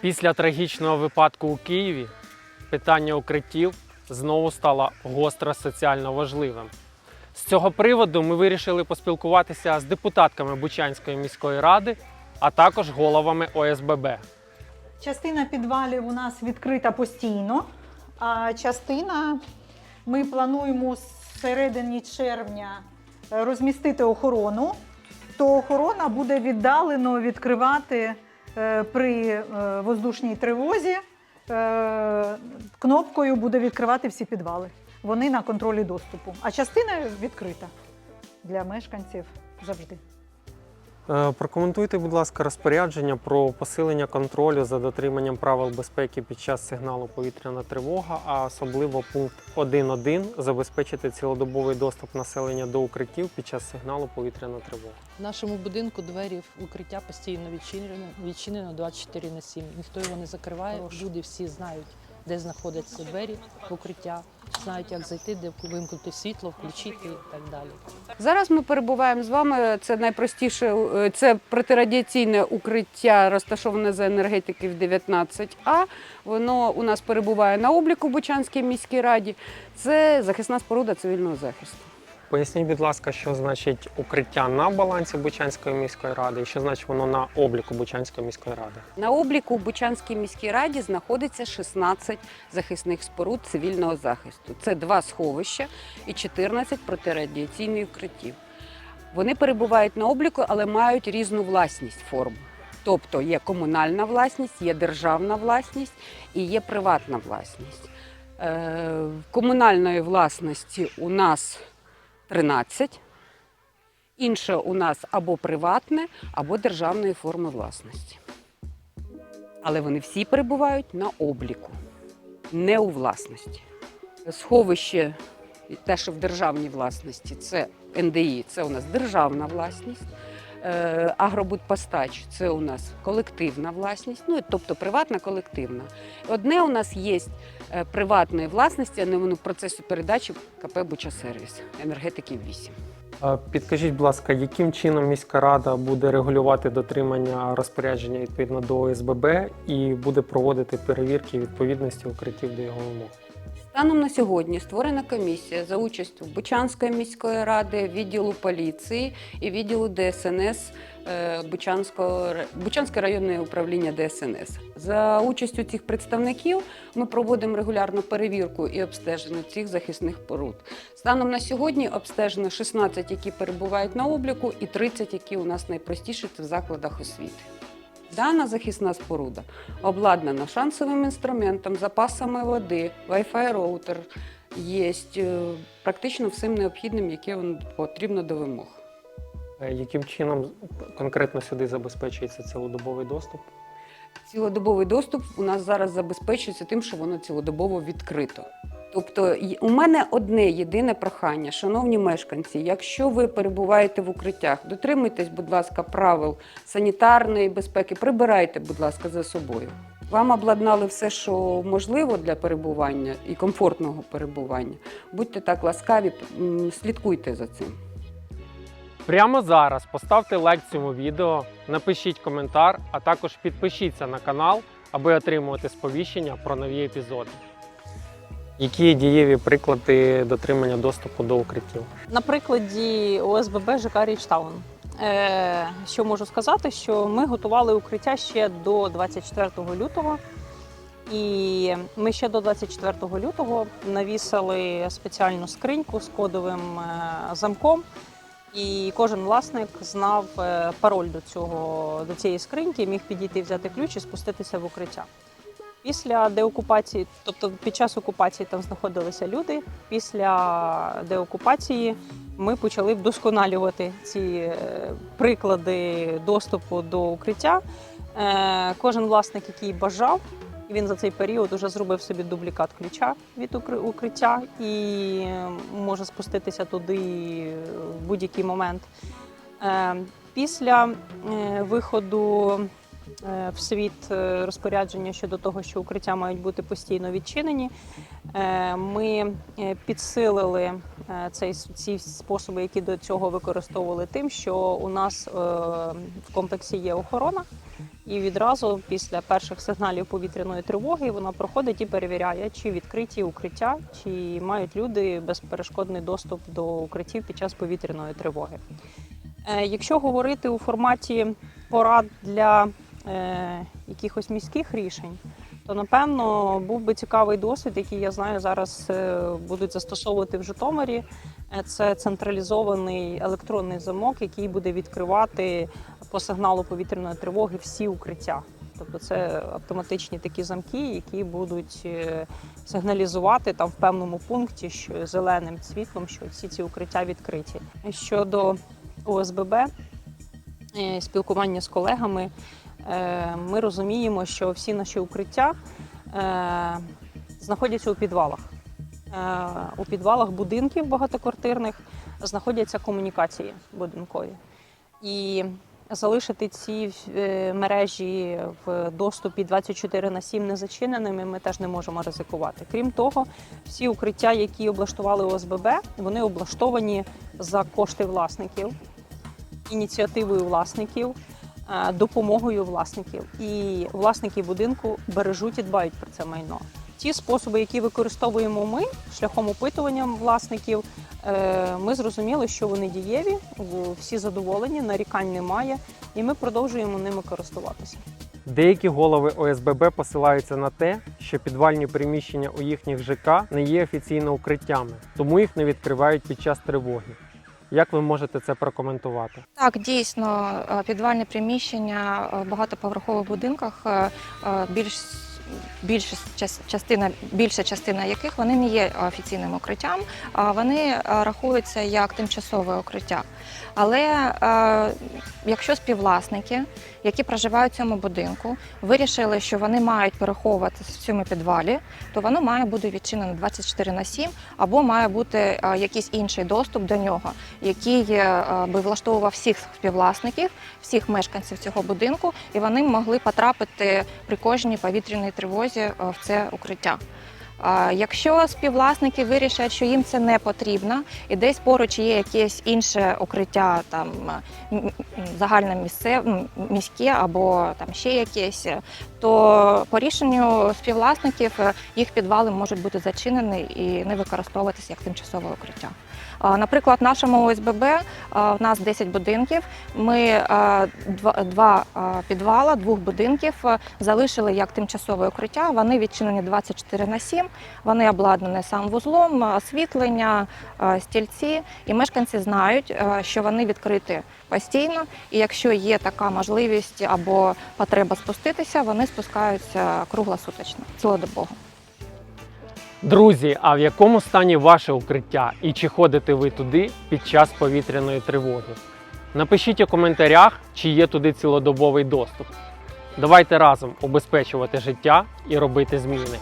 Після трагічного випадку у Києві питання укриттів знову стало гостро соціально важливим. З цього приводу ми вирішили поспілкуватися з депутатками Бучанської міської ради, а також головами ОСББ. Частина підвалів у нас відкрита постійно, а частина ми плануємо з середини червня розмістити охорону. То охорона буде віддалено відкривати при е, воздушній тривозі. е, Кнопкою буде відкривати всі підвали. Вони на контролі доступу. А частина відкрита для мешканців завжди. Е, Прокоментуйте, будь ласка, розпорядження про посилення контролю за дотриманням правил безпеки під час сигналу повітряна тривога, а особливо пункт 1.1 забезпечити цілодобовий доступ населення до укриттів під час сигналу повітряна тривога. В нашому будинку двері в укриття постійно відчинено, відчинено 24 на 7. Ніхто його не закриває. Люди всі знають, де знаходяться двері в укриття, знають, як зайти, де вимкнути світло, включити і так далі. Зараз ми перебуваємо з вами. Це найпростіше, е, це протирадіаційне укриття, розташоване за енергетиків 19А. Воно у нас перебуває на обліку в Бучанській міській раді. Це захисна споруда цивільного захисту. Поясніть, будь ласка, що значить укриття на балансі Бучанської міської ради і що значить воно на обліку Бучанської міської ради. На обліку в Бучанській міській раді знаходиться 16 захисних споруд цивільного захисту. Це два сховища і 14 протирадіаційних укриттів. Вони перебувають на обліку, але мають різну власність форм. Тобто є комунальна власність, є державна власність і є приватна власність. Е, комунальної власності у нас 13, інше у нас або приватне, або державної форми власності. Але вони всі перебувають на обліку, не у власності. Сховище, те, що в державній власності, це НДІ, це у нас державна власність. Е, Агробудпостач це у нас колективна власність, ну тобто приватна колективна. Одне у нас є приватної власності, а не воно в процесі передачі КП Бучасервіс енергетики 8. Е, Підкажіть, будь ласка, яким чином міська рада буде регулювати дотримання розпорядження відповідно до ОСББ і буде проводити перевірки відповідності укриттів до його вимог? Станом на сьогодні створена комісія за участю Бучанської міської ради, відділу поліції і відділу ДСНС е, Бучанського Бучанське районне управління ДСНС. За участю цих представників ми проводимо регулярну перевірку і обстеження цих захисних поруд. Станом на сьогодні обстежено 16, які перебувають на обліку, і 30, які у нас найпростіші це в закладах освіти. Дана захисна споруда обладнана шансовим інструментом, запасами води, Wi-Fi роутер, є е, практично всім необхідним, яке потрібно до вимог. Е, Яким чином конкретно сюди забезпечується цілодобовий доступ? Цілодобовий доступ у нас зараз забезпечується тим, що воно цілодобово відкрито. Тобто у мене одне єдине прохання, шановні мешканці, якщо ви перебуваєте в укриттях, дотримуйтесь, будь ласка, правил санітарної безпеки, прибирайте, будь ласка, за собою. Вам обладнали все, що можливо для перебування і комфортного перебування. Будьте так ласкаві, слідкуйте за цим. Прямо зараз поставте лайк цьому відео, напишіть коментар, а також підпишіться на канал, аби отримувати сповіщення про нові епізоди. Які дієві приклади дотримання доступу до укриттів? На прикладі ОСББ ЖК Річтаун. Е, що можу сказати, що ми готували укриття ще до 24 лютого. І ми ще до 24 лютого навісили спеціальну скриньку з кодовим е, замком. І кожен власник знав е, пароль до, цього, до цієї скриньки, міг підійти, взяти ключ і спуститися в укриття. Після деокупації, тобто під час окупації там знаходилися люди. Після деокупації ми почали вдосконалювати ці е, приклади доступу до укриття. Е, Кожен власник, який бажав, він за цей період вже зробив собі дублікат ключа від укриття і е, може спуститися туди в будь-який момент. Після виходу в світ е, розпорядження щодо того, що укриття мають бути постійно відчинені. Е, Ми е, підсилили е, цей, ці способи, які до цього використовували тим, що у нас е, в комплексі є охорона, І відразу після перших сигналів повітряної тривоги вона проходить і перевіряє, чи відкриті укриття, чи мають люди безперешкодний доступ до укриттів під час повітряної тривоги. Е, Якщо говорити у форматі порад для е, якихось міських рішень, то напевно був би цікавий досвід, який я знаю зараз е, будуть застосовувати в Житомирі. Е, Це централізований електронний замок, який буде відкривати по сигналу повітряної тривоги всі укриття. Тобто це автоматичні такі замки, які будуть е, сигналізувати там в певному пункті, що зеленим світлом, що всі ці укриття відкриті. Щодо ОСББ, спілкування з колегами, ми розуміємо, що всі наші укриття е, знаходяться у підвалах. Е, У підвалах будинків багатоквартирних знаходяться комунікації будинкові. І залишити ці е, мережі в доступі 24 на 7 незачиненими ми теж не можемо ризикувати. Крім того, всі укриття, які облаштували ОСББ, вони облаштовані за кошти власників, ініціативою власників, е, допомогою власників. І власники будинку бережуть і дбають про це майно. Ті способи, які використовуємо ми шляхом опитування власників, е, ми зрозуміли, що вони дієві, всі задоволені, нарікань немає, і ми продовжуємо ними користуватися. Деякі голови ОСББ посилаються на те, що підвальні приміщення у їхніх ЖК не є офіційно укриттями, тому їх не відкривають під час тривоги. Як ви можете це прокоментувати? Так, дійсно, підвальне приміщення е, в багатоповерхових будинках е, е, більш більша частина, більша частина яких вони не є офіційним укриттям, а вони е, рахуються як тимчасове укриття. Але е, якщо співвласники, які проживають в цьому будинку, вирішили, що вони мають переховуватися в цьому підвалі, то воно має бути відчинено 24 на 7, або має бути е, якийсь інший доступ до нього, який би влаштовував всіх співвласників, всіх мешканців цього будинку, і вони могли потрапити при кожній повітряній тривозі е, в це укриття. Якщо співвласники вирішать, що їм це не потрібно, і десь поруч є якесь інше укриття, там загальне місце, міське або там ще якесь, то по рішенню співвласників е, їх підвали можуть бути зачинені і не використовуватися як тимчасове укриття. Наприклад, в нашому ОСББ в нас 10 будинків. Ми два, два підвала двох будинків залишили як тимчасове укриття. Вони відчинені 24 на 7, вони обладнані санвузлом, освітлення, стільці. І мешканці знають, що вони відкриті постійно. І якщо є така можливість або потреба спуститися, вони спускаються круглосуточно, цілодобово. Друзі, а в якому стані ваше укриття і чи ходите ви туди під час повітряної тривоги? Напишіть у коментарях, чи є туди цілодобовий доступ. Давайте разом убезпечувати життя і робити зміни.